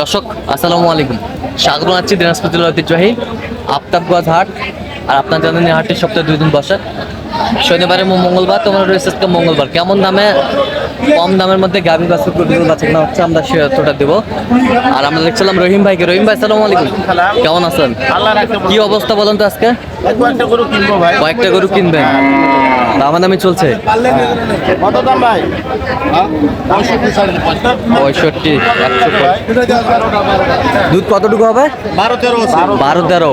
দর্শক আসসালামু আলাইকুম। স্বাগত আছি দিনাজপুর জেলার ঐতিহ্যবাহী আফতাবগঞ্জ হাট। আর আপনার জানেন এই হাটটি সপ্তাহে দুই দিন বসে। শনিবার এবং মঙ্গলবার তোমার রয়েছে আজকে মঙ্গলবার। কেমন দামে কম দামের মধ্যে গাভী বাছুর গরুর বাছুর না হচ্ছে আমরা সে তথ্যটা দেবো। আর আমরা দেখছিলাম রহিম ভাইকে। রহিম ভাই আসসালামু আলাইকুম। কেমন আছেন? আল্লাহ কি অবস্থা বলেন তো আজকে? কয়েকটা গরু কিনবো ভাই। কয়েকটা গরু কিনবেন। দামাদামি চলছে। কত দাম ভাই? পঁয়ষট্টি সাড়ে পঁয়ষট্টি। একশো দুধ কতটুকু হবে? বারো তেরো বারো তেরো।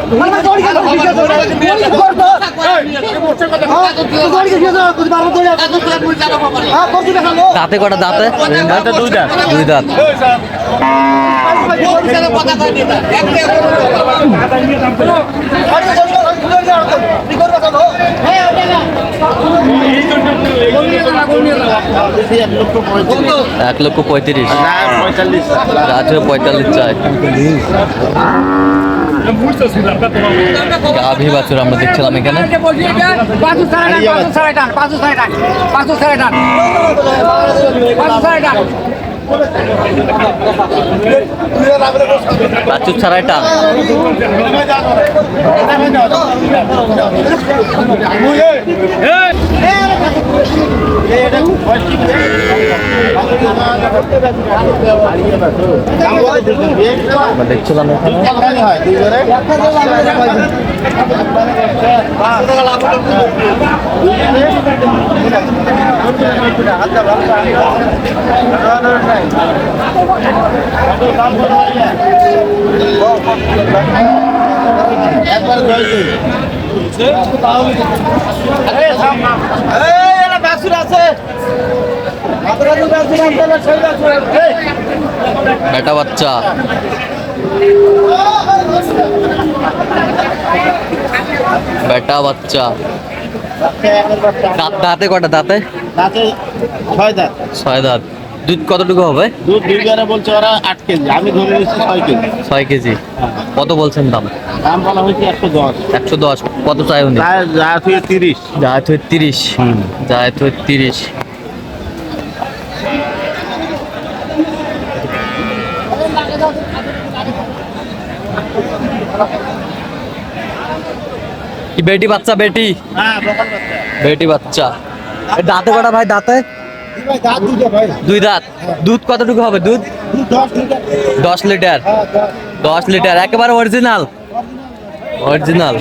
দাঁতে কটা দাঁতে? দাঁতে দুই দাঁত। দুই দাঁত। এক লক্ষ পঁয়ত্রিশ। রাত্রে পঁয়তাল্লিশ চাই। গাভী বাছুর আমরা দেখছিলাম এখানে। পাঁচশো সাড়ে টান। পাঁচশো সাড়ে টান পাঁচশো সাড়ে টান পাঁচশো সাড়ে টান বেটা বাচ্চা। বেটা বাচ্চা। দাঁত দাঁতে কটা দাঁতে? দাঁতে ছয় দাঁত। ছয় দাঁত দুধ কতটুকু হবে? দুধ দুই গারে বলছে ওরা আট কেজি আমি ধরে নিচ্ছি ছয় কেজি। ছয় কেজি। কত বলছেন দাম? দাম বলা হয়েছে একশো দশ। একশো দশ। কত চাই উনি? তিরিশ। হয়ে তিরিশ। হয়ে তিরিশ। বেটি বাচ্চা বেটি? হ্যাঁ বেটি বাচ্চা। দাঁতে কটা ভাই দাঁতে? দুই দাঁত? দুধ কতটুকু হবে দুধ? দশ লিটার। দশ লিটার? হ্যাঁ দশ। দশ লিটার একেবারে অরিজিনাল অরিজিনাল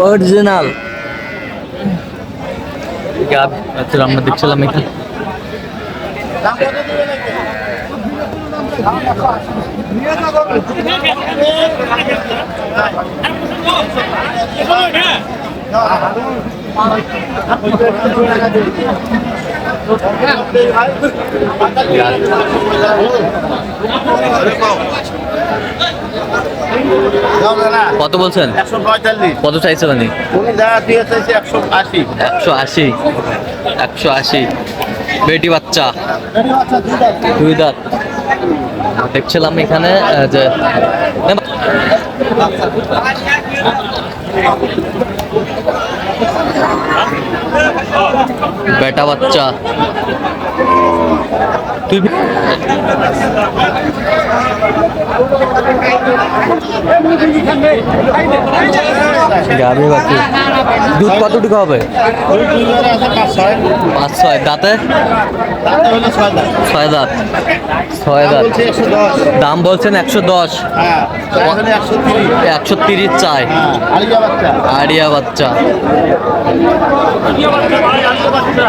অরিজিনাল আচ্ছা আমরা দেখছিলাম এখানে কত বলছেন? কত চাইছে মানে একশো আশি? একশো আশি। বেটি বাচ্চা? দুই দাঁত। দেখছিলাম এখানে যে বেটা বাচ্চা। তুই গাভী বাচ্চা দুধ কতটুকু হবে? পাঁচ ছয়। দাঁতে? ছয় দাঁত। ছয় দাঁত। দাম বলছেন একশো দশ। একশো তিরিশ চাই। আলিয়া বাচ্চা। বাচ্চা বাচ্চা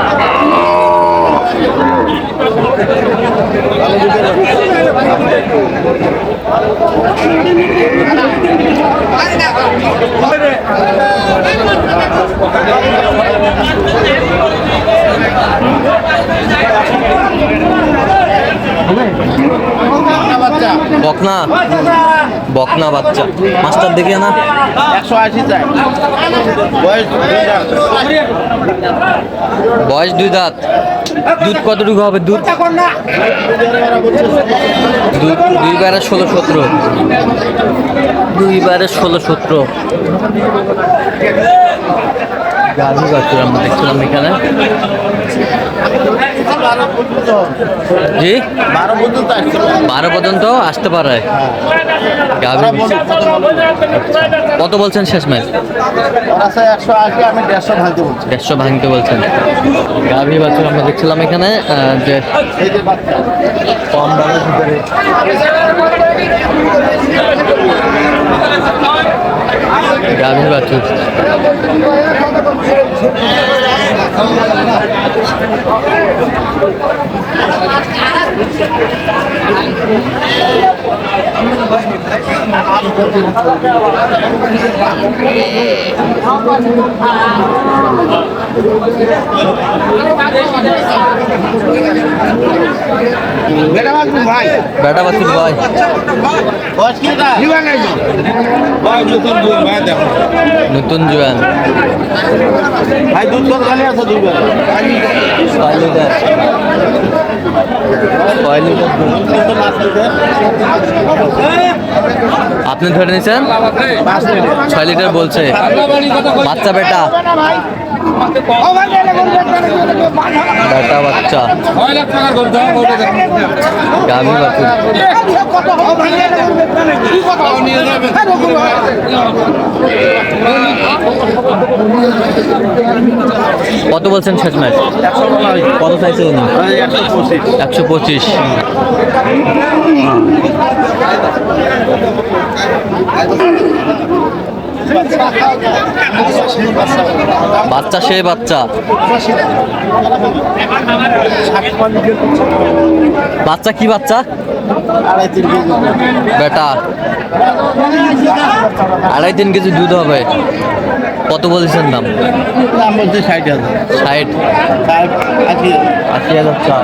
বকনা? বকনা বাচ্চা। মাস্টার দেখে না? একশো আশি চাই। বয়স দুই দাঁত। দুধ কতটুকু হবে? দুধ? দুই বারে ষোলো সতেরো। দুই বারে ষোলো সতেরো। বাছুর আমরা দেখছিলাম এখানে। জি? বারো পর্যন্ত আসতে পারে। গাভী কত বলছেন শেষ ম্যাচ দেড়শো ভাঙতে বলছেন। গাভী বাছুর আমরা দেখছিলাম এখানে যে বাচ্চা। কম দামের ভিতরে। গাভীর বাছুর। I'm বেটা বাচ্চা ভাই নতুন জোয়ান ভাই দুধ কত খালি আছে দুই বেলা ছয় লিটার ছয় লিটার দুধ। কিন্তু পাঁচ লিটার আপনি ধরে নিয়েছেন? ছয় লিটার বলছে। বাচ্চা বেটা। বেটা বাচ্চা। কত বলছেন শেষ ম্যাচ কত চাইছে একশো পঁচিশ। বাচ্চা সে বাচ্চা। বাচ্চা কি বাচ্চা? বেটা। আড়াই তিন কেজি দুধ হবে। কত বলছেন দাম? বলছে ষাট হাজার ষাট। আশি হাজার চার।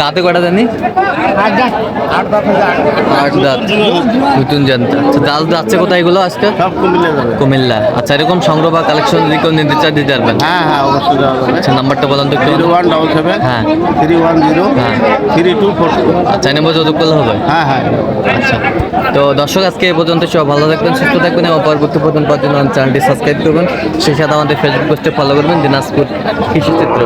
দাঁতে কটা জানি? আট দাঁত। নতুন জানতে আচ্ছা দাল যাচ্ছে কোথায় এগুলো আজকে? সব কমিলে যাবে। কুমিল্লা। আচ্ছা এরকম সংগ্রহ বা কালেকশন যদি কেউ দিতে পারবেন? হ্যাঁ হ্যাঁ অবশ্যই আচ্ছা নাম্বারটা বলেন তো একটু ওয়ান ডবল সেভেন হ্যাঁ। থ্রি ওয়ান জিরো হ্যাঁ। Three two four two. আচ্ছা নেব যত করলে হবে? হ্যাঁ হ্যাঁ। আচ্ছা। তো দর্শক আজকে এই পর্যন্ত সব ভালো থাকবেন সুস্থ থাকবেন এবং পরবর্তী পর্যন্ত পাওয়ার জন্য আমার চ্যানেলটি সাবস্ক্রাইব করবেন। সেই সাথে আমাদের ফেসবুক পোস্টে ফলো করবেন দিনাজপুর কৃষি চিত্র